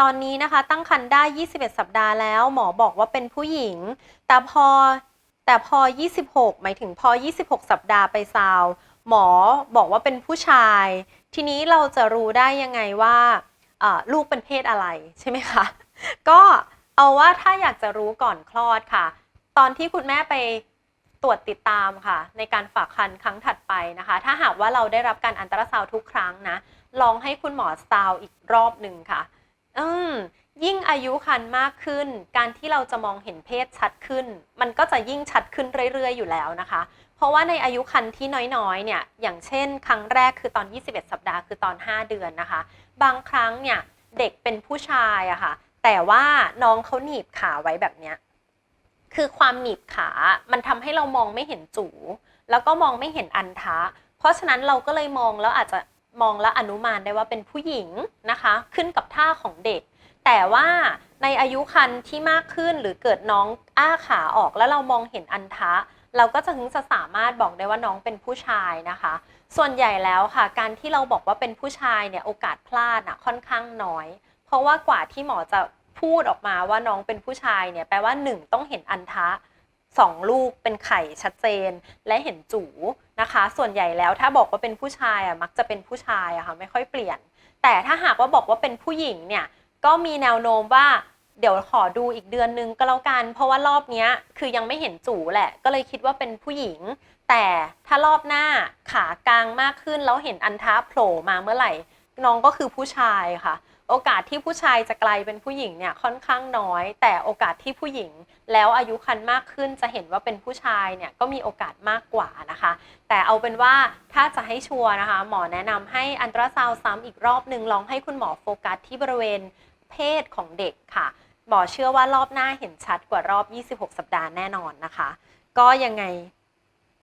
ตอนนี้นะคะตั้งครรภ์ได้ 21 สัปดาห์แล้ว หมอบอกว่าเป็นผู้หญิง แต่พอแต่พอ 26 หมายถึงพอ 26 สัปดาห์ไปซาว หมอบอกว่าเป็นผู้ชาย ทีนี้เราจะรู้ได้ยังไงว่าลูกเป็นเพศอะไรใช่ไหมคะ ก็เอาว่าถ้าอยากจะรู้ก่อนคลอดค่ะ ตอนที่คุณแม่ไปตรวจติดตามค่ะ ในการฝากครรภ์ครั้งถัดไปนะคะ ถ้าหากว่าเราได้รับการอันตราซาวด์ทุกครั้งนะ ลองให้คุณหมอซาวด์อีกรอบหนึ่งค่ะ อืมยิ่งอายุคันมากขึ้น การที่เราจะมองเห็นเพศชัดขึ้น มันก็จะยิ่งชัดขึ้นเรื่อย ๆ อยู่แล้วนะคะ เพราะว่าในอายุคันที่น้อยๆ เนี่ย อย่างเช่น ครั้งแรกคือตอน 21 สัปดาห์คือตอน 5 เดือนนะคะ บางครั้งเนี่ยเด็กเป็นผู้ชายอะค่ะ แต่ว่าน้องเขาหนีบขาไว้แบบเนี้ย คือความหนีบขา มันทำให้เรามองไม่เห็นจู แล้วก็มองไม่เห็นอันทะ เพราะฉะนั้นเราก็เลยมองแล้วอาจจะ มองและอนุมานได้ว่าเป็นผู้หญิงนะคะ ขึ้นกับท่าของเด็ก แต่ว่าในอายุคันที่มากขึ้นหรือเกิดน้องอ้าขาออกแล้วเรามองเห็นอันทะ เราก็จะถึงจะสามารถบอกได้ว่าน้องเป็นผู้ชายนะคะ ส่วนใหญ่แล้วค่ะ การที่เราบอกว่าเป็นผู้ชายเนี่ยโอกาสพลาดน่ะค่อนข้างน้อย เพราะว่ากว่าที่หมอจะพูดออกมาว่าน้องเป็นผู้ชายเนี่ยแปลว่าหนึ่งต้องเห็นอันทะสองลูกเป็นไข่ชัดเจน และเห็นจู นะคะ ส่วนใหญ่แล้วถ้าบอกว่าเป็นผู้ชายอะมักจะเป็นผู้ชายอะค่ะไม่ค่อยเปลี่ยน แต่ถ้าหากว่าบอกว่าเป็นผู้หญิงเนี่ยก็มีแนวโน้มว่าเดี๋ยวขอดูอีกเดือนนึงก็แล้วกัน เพราะว่ารอบนี้คือยังไม่เห็นจูแหละ ก็เลยคิดว่าเป็นผู้หญิง แต่ถ้ารอบหน้าขากลางมากขึ้นแล้วเห็นอันท้าโผล่มาเมื่อไหร่ น้องก็คือผู้ชายค่ะ โอกาสที่ผู้ชายจะกลายเป็นผู้หญิงเนี่ยค่อนข้างน้อย แต่โอกาสที่ผู้หญิง แล้วอายุคันมากขึ้นจะเห็นว่าเป็นผู้ชายเนี่ยก็มีโอกาสมากกว่านะคะ แต่เอาเป็นว่าถ้าจะให้ชัวร์นะคะ หมอแนะนำให้อันตราซาวซ้ำอีกรอบหนึ่งลองให้คุณหมอโฟกัสที่บริเวณเพศของเด็กค่ะหมอเชื่อว่ารอบหน้าเห็นชัดกว่ารอบ 26 สัปดาห์แน่นอนนะคะ ก็ยังไง